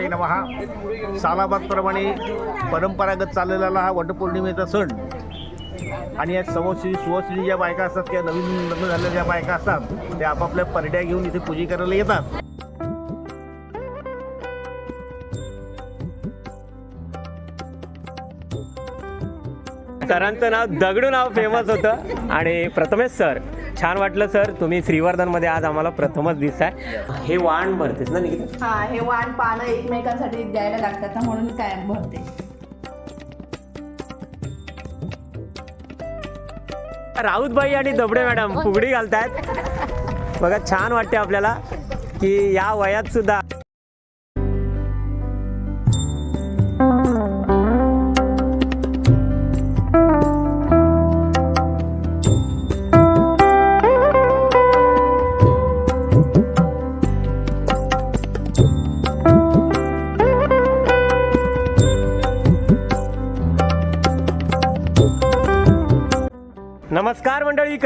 गणपतये नमहा सालाबादप्रमाणे परंपरागत चाललेला हा वटपौर्णिमेचा सण. आणि या समोश्री सुवश्री ज्या बायका असतात किंवा नवीन लग्न झालेल्या ज्या बायका असतात त्या आपापल्या परड्या घेऊन इथे पूजे करायला येतात. सरांचं नाव दगडू नाव फेमस होतं. आणि प्रथमेश सर. छान वाटलं सर. तुम्ही श्रीवर्धनमध्ये आज आम्हाला प्रथमच दिसताय. हे वाण भरतेस ना निकिता हा हे वाण पानं एकमेकांसाठी द्यायला लागतात ना म्हणून काय भरते. राऊतबाई आणि दबडे मॅडम फुगडी घालतायत. बघा छान वाटते आपल्याला की या वयात सुद्धा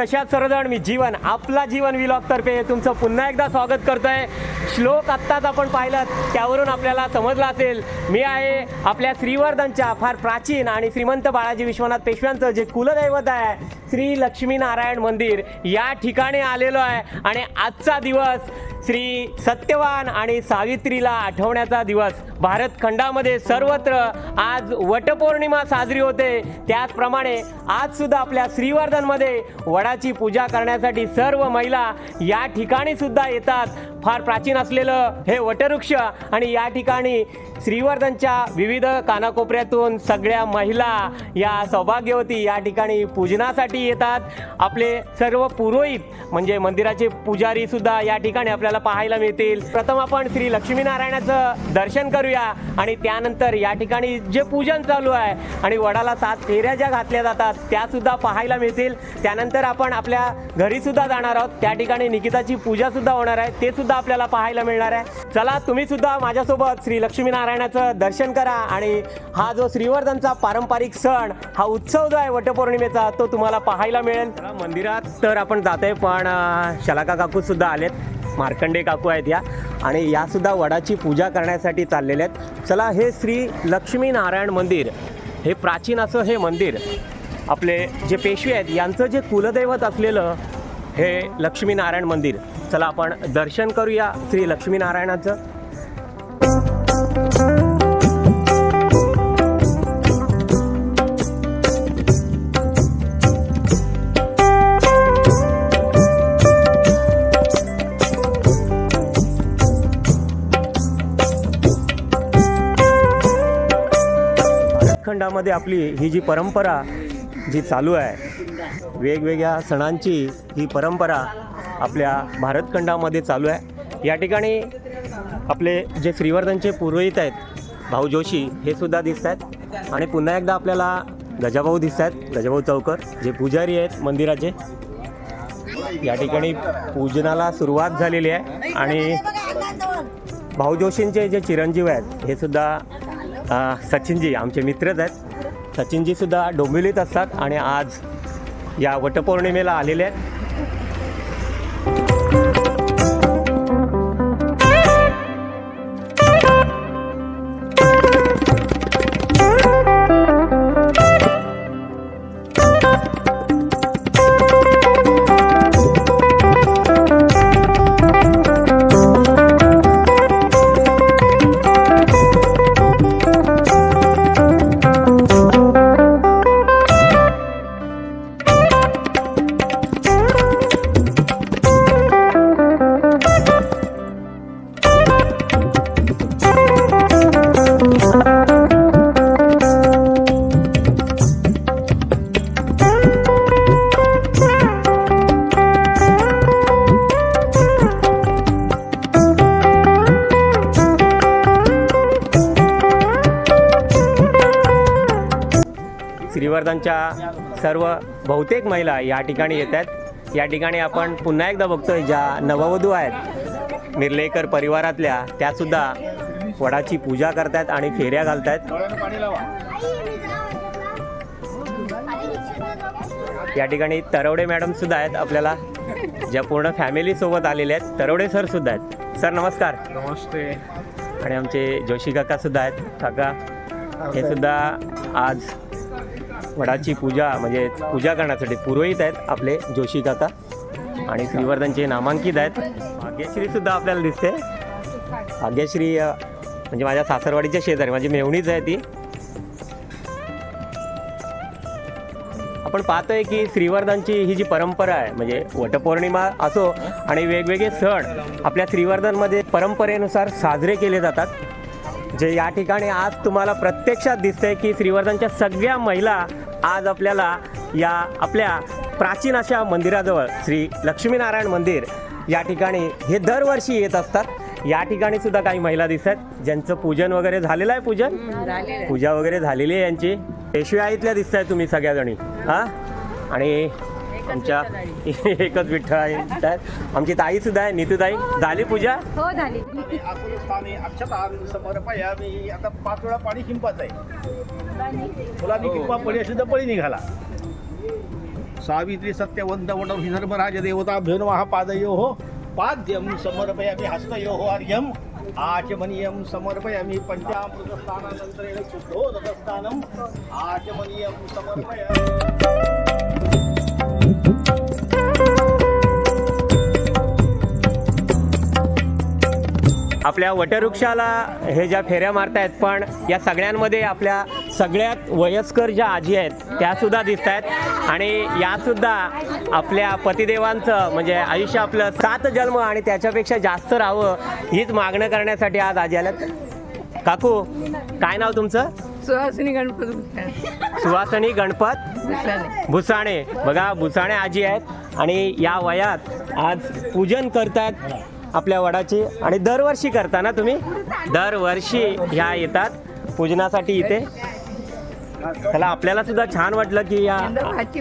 कशात सर्वजण मी जीवन आपला जीवन विलॉग तर्फे तुमचं पुन्हा एकदा स्वागत करतोय. श्लोक आत्ताच आपण पाहिलं त्यावरून आपल्याला समजलं असेल मी आहे आपल्या श्रीवर्धनच्या फार प्राचीन आणि श्रीमंत बाळाजी विश्वनाथ पेशव्यांचं जे कुलदैवत आहे श्री लक्ष्मीनारायण मंदिर. या ठिकाणी आलेलो आहे आणि आजचा दिवस श्री सत्यवान आणि सावित्रीला आठवण्याचा दिवस. भारत खंडामध्ये सर्वत्र आज वटपौर्णिमा साजरी होते. त्याचप्रमाणे आज सुद्धा आपल्या श्रीवर्धनमध्ये वडाची पूजा करण्यासाठी सर्व महिला या ठिकाणी सुद्धा येतात. फार प्राचीन असलेलं हे वटवृक्ष आणि या ठिकाणी श्रीवर्धनच्या विविध कानाकोपऱ्यातून सगळ्या महिला या सौभाग्यवती या ठिकाणी पूजनासाठी येतात. आपले सर्व पुरोहित म्हणजे मंदिराचे पुजारी सुद्धा या ठिकाणी आपल्याला पाहायला मिळतील. प्रथम आपण श्री लक्ष्मीनारायणाचं दर्शन करूया आणि त्यानंतर या ठिकाणी जे पूजन चालू आहे आणि वडाला सात फेऱ्या ज्या घातल्या जातात त्या सुद्धा पाहायला मिळतील. त्यानंतर आपण आपल्या घरी सुद्धा जाणार आहोत. त्या ठिकाणी निकिताची पूजा सुद्धा होणार आहे. ते सुद्धा आपल्याला पाहायला मिळणार आहे. चला तुम्ही सुद्धा माझ्यासोबत श्री लक्ष्मीनारायणाचं दर्शन करा आणि हा जो श्रीवर्धनचा पारंपरिक सण हा उत्सव जो आहे वटपौर्णिमेचा तो तुम्हाला पाहायला मिळेल. मंदिरात तर आपण जातोय पण शलाका काकू सुद्धा आलेत. मार्कंडे काकू आहेत या. आणि या सुद्धा वडाची पूजा करण्यासाठी चाललेले आहेत. चला हे श्री लक्ष्मीनारायण मंदिर हे प्राचीन असं हे मंदिर आपले जे पेशवे आहेत यांचं जे कुलदैवत असलेलं हे लक्ष्मीनारायण मंदिर. चला आपण दर्शन करूया श्री लक्ष्मीनारायणाचं. खंडामध्ये आपली ही जी परंपरा जी चालू आहे वेगवेगळ्या सणांची ही परंपरा आपल्या भारतखंडामध्ये चालू आहे. या ठिकाणी आपले जे श्रीवर्धनचे पुरोहित आहेत भाऊ जोशी हे सुद्धा दिसत आहेत आणि पुन्हा एकदा आपल्याला गजाभाऊ दिसत आहेत गजाभाऊ चौकर जे पुजारी आहेत मंदिराचे. या ठिकाणी पूजनाला सुरुवात झालेली आहे. आणि भाऊ जोशींचे जे चिरंजीव आहेत हे सुद्धा सचिनजी आमचे मित्रच आहेत. सचिनजी सुद्धा डोंबिवलीत असतात. आणि आज या वटपौर्णिमेला आलेले आहेत. श्रीवर्धनच्या सर्व बहुतेक महिला या ठिकाणी येत आहेत. या ठिकाणी आपण पुन्हा एकदा बघतोय ज्या नववधू आहेत मिर्लेकर परिवारातल्या त्यासुद्धा वडाची पूजा करतायत आणि फेऱ्या घालतायत. या ठिकाणी तरवडे मॅडम सुद्धा आहेत आपल्याला. ज्या पूर्ण फॅमिली सोबत आलेल्या आहेत तरवडे सर सुद्धा आहेत. सर नमस्कार. नमस्ते. आणि आमचे जोशी काका सुद्धा आहेत. काका हे सुद्धा आज वडाची पूजा म्हणजे पूजा करण्यासाठी पुरोहित आहेत आपले जोशी काका आणि श्रीवर्धनचे नामांकित आहेत. भाग्यश्री सुद्धा आपल्याला दिसते. भाग्यश्री म्हणजे माझ्या सासरवाडीच्या शेजारी माझी मेवणीच आहे ती. आपण पाहतोय की श्रीवर्धनची ही जी परंपरा आहे म्हणजे वटपौर्णिमा असो आणि वेगवेगळे सण आपल्या श्रीवर्धनमध्ये परंपरेनुसार साजरे केले जातात. जे या ठिकाणी आज तुम्हाला प्रत्यक्षात दिसतंय की श्रीवर्धनच्या सगळ्या महिला आज आपल्याला या आपल्या प्राचीन अशा मंदिराजवळ श्री लक्ष्मीनारायण मंदिर या ठिकाणी हे दरवर्षी येत असतात. या ठिकाणी सुद्धा काही महिला दिसतात ज्यांचं पूजन वगैरे झालेलं आहे पूजन? पूजा वगैरे झालेली आहे यांची. पेशव्याईतल्या दिसत आहे तुम्ही सगळ्याजणी. हां? आणि आमच्या एकच विठ्ठल आहेत आमची ताई सुद्धा आहे नीतूताई झाली पूजा? हो झाली. स्थानी अक्षता समर्पयामी आता पाच वेळा पाणी शिंपाच आहे. फुलांनी किंवा पळी असेल तर पळी निघाला. सावित्री सत्यवंत वडव ही धर्मराज देवता भेनवाह पादयो हो. पाद्यम समर्पयामी हस्तयो हो अर्घ्यम. आचमनीयम समर्पयामी पंचामृत स्थानानंतरेण शुद्धोदक स्थानम आचमनीयम समर्पयामी। आपल्या वटवृक्षाला हे ज्या फेऱ्या मारतायत पण या सगळ्यांमध्ये आपल्या सगळ्यात वयस्कर ज्या आजी आहेत त्या सुद्धा दिसत आहेत आणि यासुद्धा आपल्या पतिदेवांचं म्हणजे आयुष्य आपलं सात जन्म आणि त्याच्यापेक्षा जास्त राहावं हीच मागणं करण्यासाठी आज आजी आल्यात. काकू काय नाव तुमचं? सुहासिनी गणपती सुवासनी गणपत भुसाणे. बघा भुसाणे आजी आहेत आणि या वयात आज पूजन करतात आपल्या वडाची आणि दरवर्षी करता ना तुम्ही? दरवर्षी ह्या येतात पूजनासाठी इथे. चला आपल्याला सुद्धा छान वाटलं की या भाची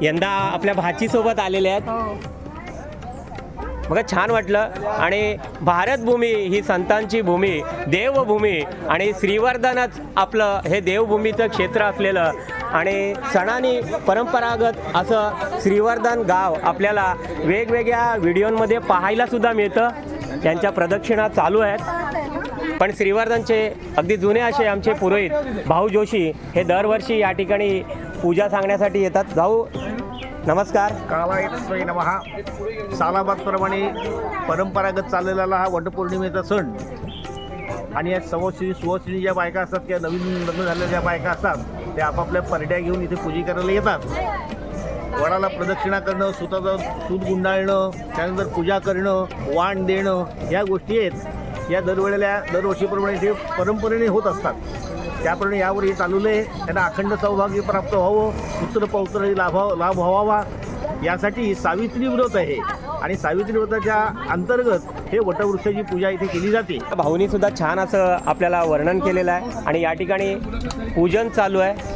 यंदा आपल्या भाचीसोबत आलेले आहेत. मला छान वाटलं. आणि भारतभूमी ही संतांची भूमी देवभूमी आणि श्रीवर्धनच आपलं हे देवभूमीचं क्षेत्र असलेलं. आणि सणानी परंपरागत असं श्रीवर्धन गाव आपल्याला वेगवेगळ्या व्हिडिओंमध्ये पाहायलासुद्धा मिळतं. त्यांच्या प्रदक्षिणा चालू आहेत. पण श्रीवर्धनचे अगदी जुने असे आमचे पुरोहित भाऊ जोशी हे दरवर्षी या ठिकाणी पूजा सांगण्यासाठी येतात. भाऊ नमस्कार. कालायतस्वय नमहा. सालाबादप्रमाणे परंपरागत चाललेला हा वटपौर्णिमेचा सण. आणि या सवश्री सुवश्री ज्या बायका असतात किंवा नवीन लग्न झालेल्या ज्या बायका असतात त्या आपापल्या परड्या घेऊन इथे पूजी करायला येतात. वडाला प्रदक्षिणा करणं सुताचं सूत गुंडाळणं त्यानंतर पूजा करणं वाण देणं ह्या गोष्टी आहेत. या दरवेळेला दरवर्षीप्रमाणे इथे परंपरेने होत असतात. त्याप्रमाणे यावर हे चालवलं आहे त्यांना अखंड सौभाग्य प्राप्त व्हावं पुत्र पौत्र लाभ लाभ व्हावा. यासाठी सावित्री व्रत आहे. आणि सावित्री व्रताच्या अंतर्गत हे वटवृक्षाची पूजा इथे केली जाते. भाऊनी सुद्धा छान असं आपल्याला वर्णन केलेलं आहे. आणि या ठिकाणी पूजन चालू आहे.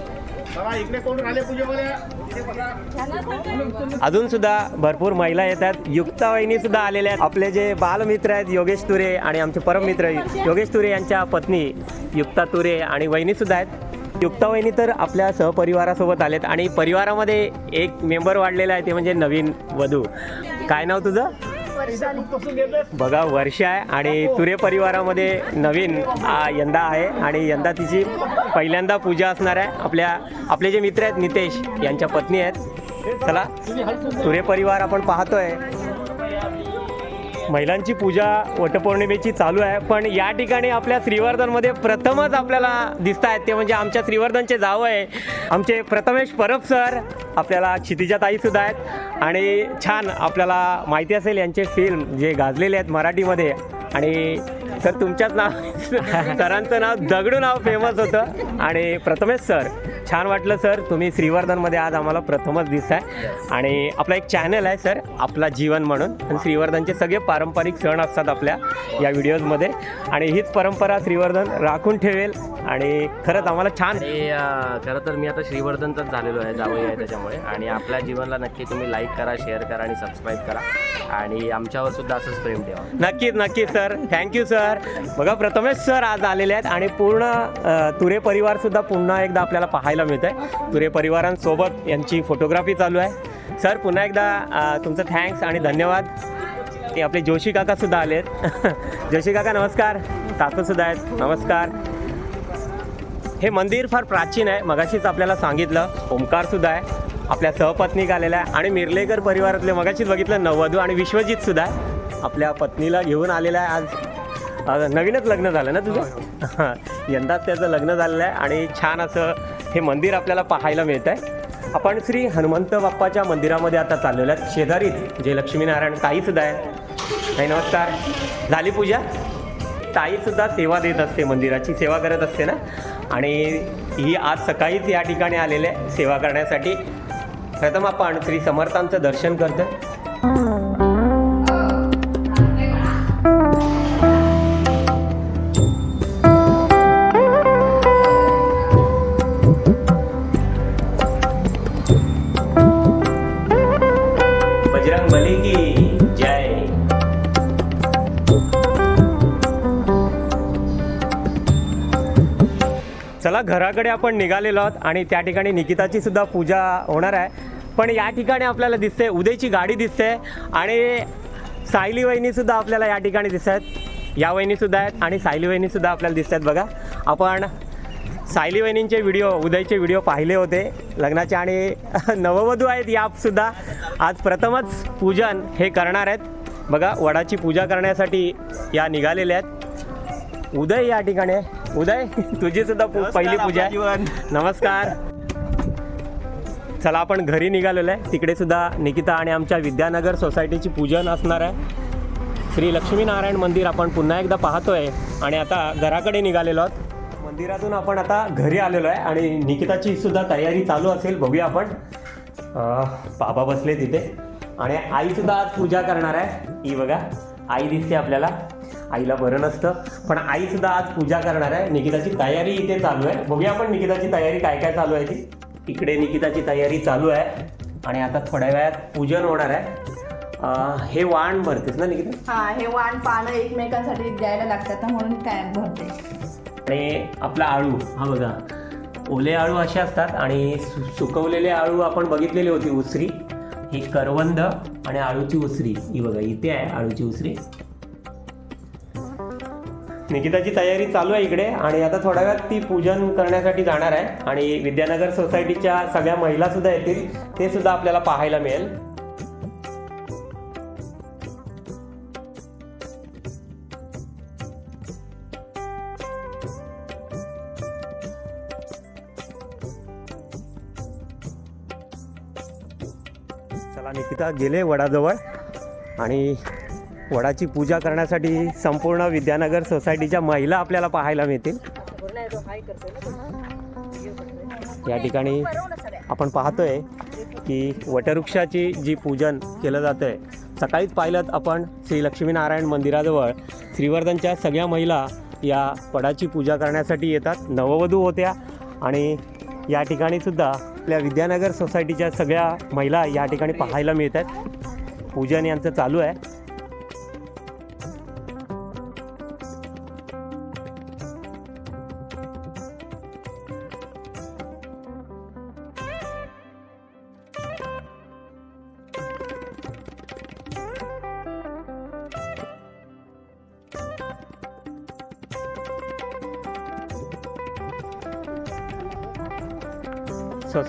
अजून सुद्धा भरपूर महिला येतात. युक्ता वहिनी सुद्धा आलेल्या आहेत. आपले जे बालमित्र आहेत योगेश तुरे आणि आमचे परममित्र योगेश तुरे यांच्या पत्नी युक्ता तुरे आणि वहिनी सुद्धा आहेत. युक्ता वहिनी तर आपल्या सहपरिवारासोबत आलेत आणि परिवारामध्ये एक मेंबर वाढलेला आहे ते म्हणजे नवीन वधू. काय नाव तुझं? बघा वर्ष आहे आणि तुरे परिवारामध्ये नवीन यंदा आहे आणि यंदा तिची पहिल्यांदा पूजा असणार आहे. आपल्या आपले जे मित्र आहेत नितेश यांच्या पत्नी आहेत. चला तुरे परिवार आपण पाहतोय. महिलांची पूजा वटपौर्णिमेची चालू आहे पण या ठिकाणी आपल्या श्रीवर्धनमध्ये प्रथमच आपल्याला दिसत आहेत. ते म्हणजे आमच्या श्रीवर्धनचे जावं आहे आमचे प्रथमेश परब सर आपल्याला क्षितिजा ताईसुद्धा आहेत. आणि छान आपल्याला माहिती असेल यांचे फिल्म जे गाजलेले आहेत मराठीमध्ये. आणि सर तुमच्याच नाव सरांचं नाव दगडू नाव फेमस होतं. आणि प्रथमेश सर छान वाटलं सर. तुम्ही श्रीवर्धनमध्ये आज आम्हाला प्रथमच दिसताय. आणि आपला एक चॅनल आहे सर आपला जीवन म्हणून. आणि श्रीवर्धनचे सगळे पारंपरिक सण असतात आपल्या या व्हिडिओजमध्ये आणि हीच परंपरा श्रीवर्धन राखून ठेवेल. आणि खरंच आम्हाला छान खरं तर मी आता श्रीवर्धनचाच झालेलो आहे जावई आहे त्याच्यामुळे. आणि आपल्या जीवनला नक्की तुम्ही लाईक करा शेअर करा आणि सबस्क्राईब करा. आणि आमच्यावर सुद्धा असंच प्रेम ठेवा. नक्कीच नक्कीच सर. थँक्यू सर बघा प्रथमेश सर आज आलेले आहेत आणि पूर्ण तुरे परिवार सुद्धा पुन्हा एकदा आपल्याला पाहायला मिळत आहे तुरे परिवारांसोबत यांची फोटोग्राफी चालू आहे. सर पुन्हा एकदा तुमचं थँक्स आणि धन्यवाद. ते आपले जोशी काका सुद्धा आलेत. जोशी काका नमस्कार. तातंसुद्धा आहेत. नमस्कार. हे मंदिर फार प्राचीन आहे. मगाशीच आपल्याला सांगितलं ओंकारसुद्धा आहे. आपल्या सहपत्नीक आलेल्या आहे. आणि मिर्लेकर परिवारातले मगाशीच बघितलं नववधू आणि विश्वजितसुद्धा आहे. आपल्या पत्नीला घेऊन आलेला आहे आज. नवीनच लग्न झालं ना तुझं? हां. यंदाच त्याचं लग्न झालेलं आहे आणि छान असं हे मंदिर आपल्याला पाहायला मिळतं आहे आपण श्री हनुमंत बाप्पाच्या मंदिरामध्ये आता चाललेलो आहेत. शेजारीच जे लक्ष्मीनारायण ताईसुद्धा आहे ताई नमस्कार. झाली पूजा? ताईसुद्धा सेवा देत असते मंदिराची सेवा करत असते ना? आणि ही आज सकाळीच या ठिकाणी आलेले आहे सेवा करण्यासाठी. प्रथम आपण श्री समर्थांचं दर्शन करतो चला घराकडे आपण निघालेलो आहोत आणि त्या ठिकाणी निकिताची सुद्धा पूजा होणार आहे. पण या ठिकाणी आपल्याला दिसते उदयची गाडी दिसते आणि सायली वहिनीसुद्धा आपल्याला या ठिकाणी दिसत आहेत या वहिनीसुद्धा आहेत आणि सायली वहिनीसुद्धा आपल्याला दिसत आहेत बघा. आपण सायली वहिनींचे व्हिडिओ उदयचे व्हिडिओ पाहिले होते लग्नाचे आणि नववधू आहेत यासुद्धा आज प्रथमच पूजन हे करणार आहेत. बघा वडाची पूजा करण्यासाठी या निघालेल्या आहेत. उदय या ठिकाणी उदय तुझी सुद्धा पहिली पूजा आहे. नमस्कार. चला आपण घरी निघालेलो आहे. तिकडे सुद्धा निकिता आणि आमच्या विद्यानगर सोसायटीची पूजन असणार आहे. श्री लक्ष्मीनारायण मंदिर आपण पुन्हा एकदा पाहतोय आणि आता घराकडे निघालेलो आहोत. मंदिरातून आपण आता घरी आलेलो आहे आणि निकिताची सुद्धा तयारी चालू असेल. बघूया आपण. बाबा बसले तिथे. आणि आई सुद्धा आज पूजा करणार आहे. ही बघा आई दिसते आपल्याला. आईला बरं नसतं. पण आई सुद्धा आज पूजा करणार आहे. निकिताची तयारी इथे चालू आहे. बघूया आपण निकिताची तयारी काय काय चालू आहे ती. इकडे निकिताची तयारी चालू आहे. आणि आता थोड्या वेळात पूजन होणार आहे. हे वाण भरतेस ना निकिता? हा हे वाण पानं एकमेकांसाठी द्यायला लागतात ना म्हणून काय भरते. आणि आपला आळू हा बघा. ओले आळू असे असतात आणि सु सुकवलेले आळू आपण बघितलेली होती उसरी. ही करवंद आणि आळूची उसरी. ही बघा इथे आहे आळूची उसरी. निकिताची तयारी चालू आहे इकडे आणि आता थोड्या वेळात ती पूजन करण्यासाठी जाणार आहे. आणि विद्यानगर सोसायटीच्या सगळ्या महिला सुद्धा येतील. ते सुद्धा आपल्याला पाहायला मिळेल. चला निकिता गेले वडाजवळ. आणि वडाची पूजा करण्यासाठी संपूर्ण विद्यानगर सोसायटीच्या महिला आपल्याला पाहायला मिळतील. या ठिकाणी आपण पाहतोय की वटवृक्षाची जी पूजन केलं जातं आहे सकाळीच पाहिलं आपण श्री लक्ष्मीनारायण मंदिराजवळ श्रीवर्धनच्या सगळ्या महिला या वडाची पूजा करण्यासाठी येतात. नववधू होत्या आणि या ठिकाणी सुद्धा आपल्या विद्यानगर सोसायटीच्या सगळ्या महिला या ठिकाणी पाहायला मिळतात. पूजन यांचं चालू आहे.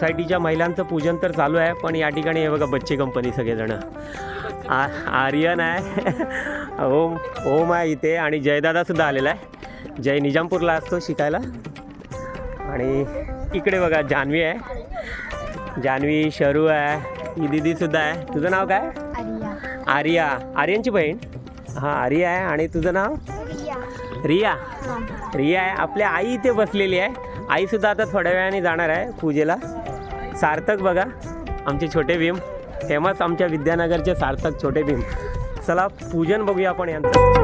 सोसायटीच्या महिलांचं पूजन तर चालू आहे पण या ठिकाणी हे बघा बच्चे कंपनी सगळेजण. आ आर्यन आहे. ओम ओम आहे इथे आणि जयदादासुद्धा आलेला आहे. जय निजामपूरला असतो शिकायला. आणि इकडे बघा जान्हवी आहे. जान्हवी शरू आहे. ही दिदीसुद्धा आहे. तुझं नाव काय? आर्या. आर्यनची बहीण? हां आर्या आहे. आणि तुझं नाव? रिया. रिया. आहे. आपल्या आई इथे बसलेली आहे. आईसुद्धा आता थोड्या वेळाने जाणार आहे पूजेला. सार्थक बघा आमचे छोटे भीम. फेमस आमच्या विद्यानगरचे सार्थक छोटे भीम. चला पूजन बघूया आपण यांचं.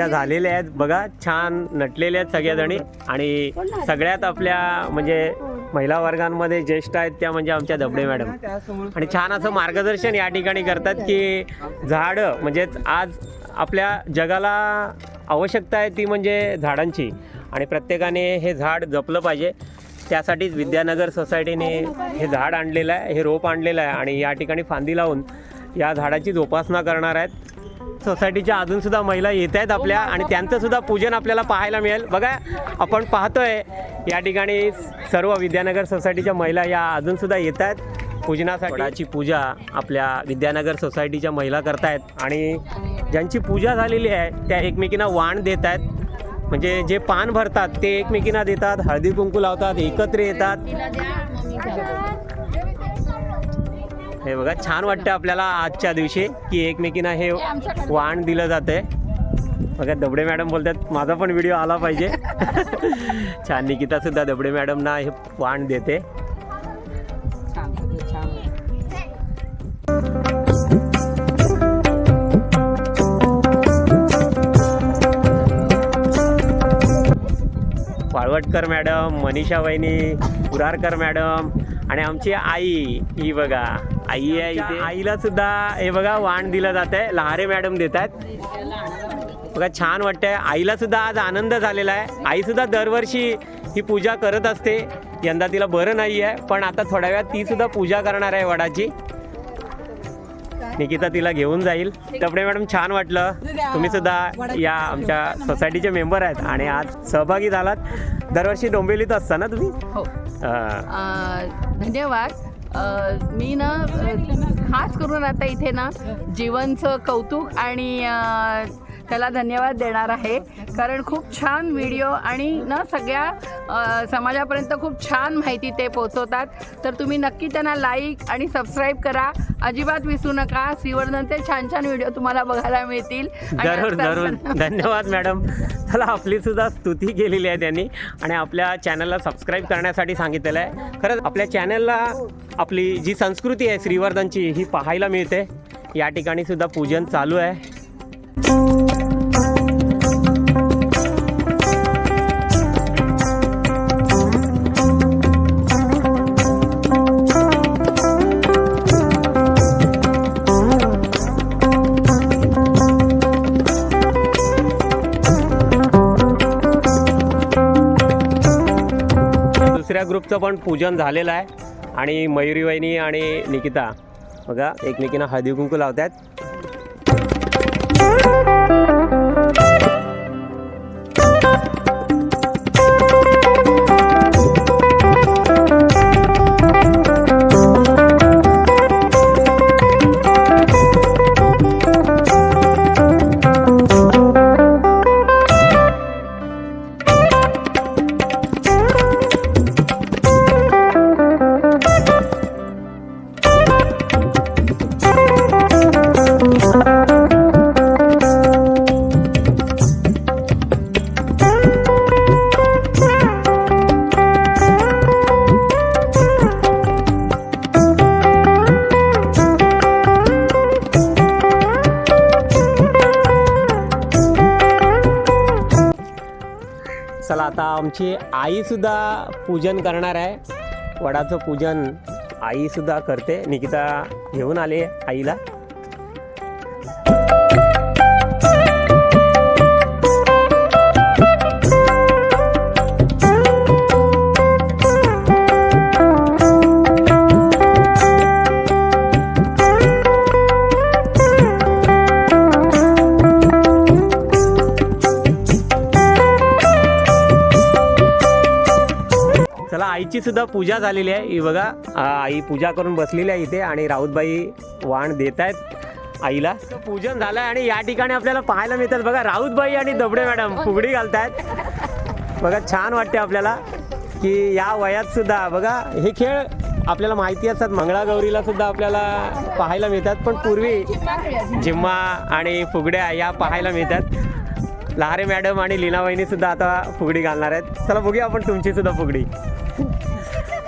चर्चा झालेल्या आहेत. बघा छान नटलेल्या आहेत सगळ्याजणी आणि सगळ्यात आपल्या म्हणजे महिला वर्गांमध्ये ज्येष्ठ आहेत त्या म्हणजे आमच्या दबडे मॅडम. आणि छान असं मार्गदर्शन या ठिकाणी करतात की झाडं म्हणजेच आज आपल्या जगाला आवश्यकता आहे ती म्हणजे झाडांची. आणि प्रत्येकाने हे झाड जपलं पाहिजे. त्यासाठीच विद्यानगर सोसायटीने हे झाड आणलेलं आहे हे रोप आणलेलं आहे. आणि या ठिकाणी फांदी लावून या झाडाची जोपासना करणार आहेत. सोसायटीच्या अजूनसुद्धा महिला येत आहेत आपल्या आणि त्यांचं सुद्धा पूजन आपल्याला पाहायला मिळेल. बघा आपण पाहतोय या ठिकाणी सर्व विद्यानगर सोसायटीच्या महिला या अजूनसुद्धा येत आहेत. पूजनासाठी वडाची पूजा आपल्या विद्यानगर सोसायटीच्या महिला करतायत आणि ज्यांची पूजा झालेली आहे त्या एकमेकींना वाण देत आहेत म्हणजे जे पान भरतात ते एकमेकींना देतात हळदी कुंकू लावतात एकत्र येतात. हे बघा छान वाटतं आपल्याला आजच्या दिवशी की एकमेकींना हे वाण दिलं जाते बघा दबडे मॅडम बोलतात माझा पण व्हिडिओ आला पाहिजे. छान निकिता सुद्धा दबडे मॅडमना हे वाण देते. वाळवटकर मॅडम मनीषा वहिनी पुरारकर मॅडम आणि आमची आई ही बघा. आई आहे इथे. आईला सुद्धा हे बघा वाण दिलं जात आहे लहारे मॅडम देत आहेत बघा छान वाटतंय. आईला सुद्धा आज आनंद झालेला आहे. आई सुद्धा दरवर्षी ही पूजा करत असते. यंदा तिला बरं नाही आहे पण आता थोड्या वेळात ती सुद्धा पूजा करणार आहे वडाची. निकिता तिला घेऊन जाईल. तपडे मॅडम छान वाटलं. तुम्ही सुद्धा या आमच्या सोसायटीचे मेंबर आहेत आणि आज सहभागी झालात. दरवर्षी डोंबिवलीत असता ना तुम्ही? हो. धन्यवाद. मी ना खास करून आता इथे ना जीवनचं कौतुक आणि त्याला धन्यवाद देणार आहे. कारण खूप छान व्हिडिओ आणि ना सगळ्या समाजापर्यंत खूप छान माहिती ते पोहोचवतात. तर तुम्ही नक्की त्यांना लाईक आणि सबस्क्राईब करा. अजिबात विसरू नका. श्रीवर्धनचे छान छान व्हिडिओ तुम्हाला बघायला मिळतील. जरूर जरूर. धन्यवाद मॅडम चला आपली सुद्धा स्तुती केलेली आहे त्यांनी. आणि आपल्या चॅनलला सबस्क्राईब करण्यासाठी सांगितलेलं आहे. खरंच आपल्या चॅनलला आपली जी संस्कृती आहे श्रीवर्धनची ही पाहायला मिळते. या ठिकाणी सुद्धा पूजन चालू आहे. दुसऱ्या पण पूजन झालेलं आहे. आणि मयुरी वहिनी आणि निकिता. बघा एकमेकींना हळदी कुंकू लावत आहेत आमची आईसुद्धा पूजन करणार आहे. वडाचं पूजन आईसुद्धा करते. निकिता घेऊन आले आईला. आईची सुद्धा पूजा झालेली आहे. ही बघा आई पूजा करून बसलेली आहे इथे आणि राऊतबाई वाण देत आहेत आईला पूजन झालंय आणि या ठिकाणी आपल्याला पाहायला मिळतात. बघा राऊतबाई आणि दबडे मॅडम फुगडी घालतायत. बघा छान वाटते आपल्याला की या वयात सुद्धा बघा हे खेळ आपल्याला माहिती असतात. मंगळागौरीला सुद्धा आपल्याला पाहायला मिळतात. पण पूर्वी जिम्मा आणि फुगड्या या पाहायला मिळतात. लहारे मॅडम आणि लीना वहिनी सुद्धा आता फुगडी घालणार आहेत. चला बघूया आपण तुमची सुद्धा फुगडी.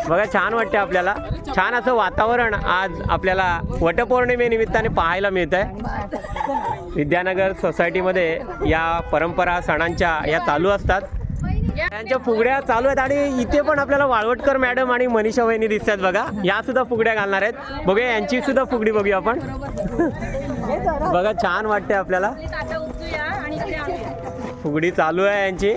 बघा छान वाटते आपल्याला. छान असं वातावरण आज आपल्याला वटपौर्णिमेनिमित्ताने पाहायला मिळत आहे विद्यानगर सोसायटीमध्ये या परंपरा सणांच्या या चालू असतात. यांच्या फुगड्या चालू आहेत आणि इथे पण आपल्याला वाळवटकर मॅडम आणि मनीषा वहिनी दिसतात बघा. या सुद्धा फुगड्या घालणार आहेत. बघूया यांची सुद्धा फुगडी बघूया आपण. बघा छान वाटते आपल्याला. फुगडी चालू आहे यांची.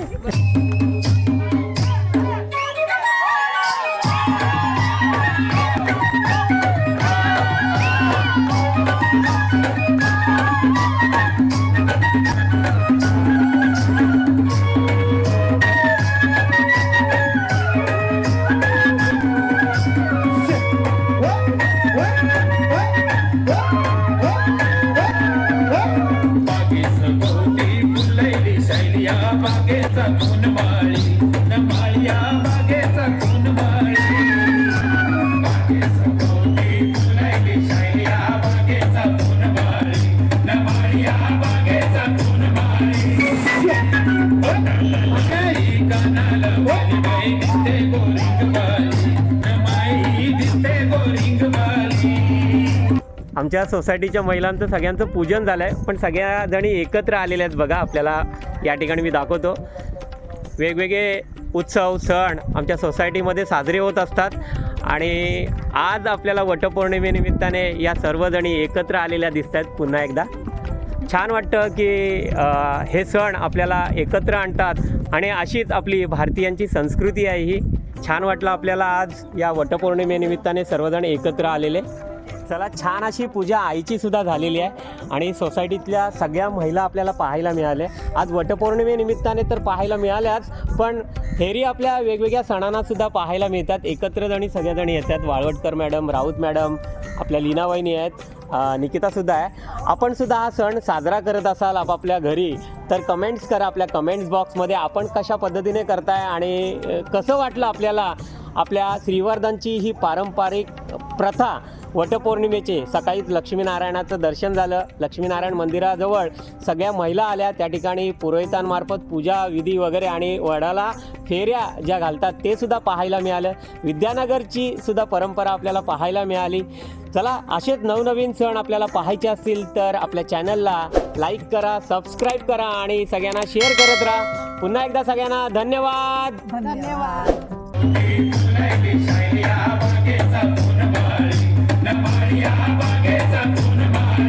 आमच्या सोसायटीच्या महिलांचं सगळ्यांचं पूजन झालं आहे पण सगळ्याजणी एकत्र आलेल्या आहेत बघा आपल्याला या ठिकाणी मी दाखवतो. वेगवेगळे उत्सव सण आमच्या सोसायटीमध्ये साजरे होत असतात आणि आज आपल्याला वटपौर्णिमेनिमित्ताने या सर्वजणी एकत्र आलेल्या दिसत आहेत पुन्हा एकदा. छान वाटतं की आ, हे सण आपल्याला एकत्र आणतात आणि अशीच आपली भारतीयांची संस्कृती आहे ही. छान वाटलं आपल्याला आज या वटपौर्णिमेनिमित्ताने सर्वजण एकत्र आलेले. चला छान अशी पूजा आईची सुद्धा झालेली आहे आणि सोसायटीतल्या सगळ्या महिला आपल्याला पाहायला मिळाल्या. आज वटपौर्णिमेनिमित्ताने तर पाहायला मिळाल्याच पण हेरी आपल्या वेगवेगळ्या सणांना सुद्धा पाहायला मिळतात. एकत्र जणी सगळ्याजणी येतात. वाळवटकर मॅडम राऊत मॅडम आपल्या लीना वहिनी आहेत निकितासुद्धा आहे. आपण सुद्धा हा सण साजरा करत असाल आपापल्या घरी तर कमेंट्स करा आपल्या कमेंट्स बॉक्समध्ये आपण कशा पद्धतीने करताय आणि कसं वाटलं आपल्याला? आपल्या श्रीवर्धनची ही पारंपरिक प्रथा वटपौर्णिमेचे सकाळीच लक्ष्मीनारायणाचं दर्शन झालं. लक्ष्मीनारायण मंदिराजवळ सगळ्या महिला आल्या. त्या ठिकाणी पुरोहितांमार्फत पूजा विधी वगैरे आणि वडाला फेऱ्या ज्या घालतात ते सुद्धा पाहायला मिळालं. विद्यानगरची सुद्धा परंपरा आपल्याला पाहायला मिळाली. चला असेच नवनवीन सण आपल्याला पाहायचे असतील तर आपल्या चॅनलला लाईक करा सबस्क्राईब करा आणि सगळ्यांना शेअर करत राहा. पुन्हा एकदा सगळ्यांना धन्यवाद. धन्यवाद. या बागेचा कोण बाई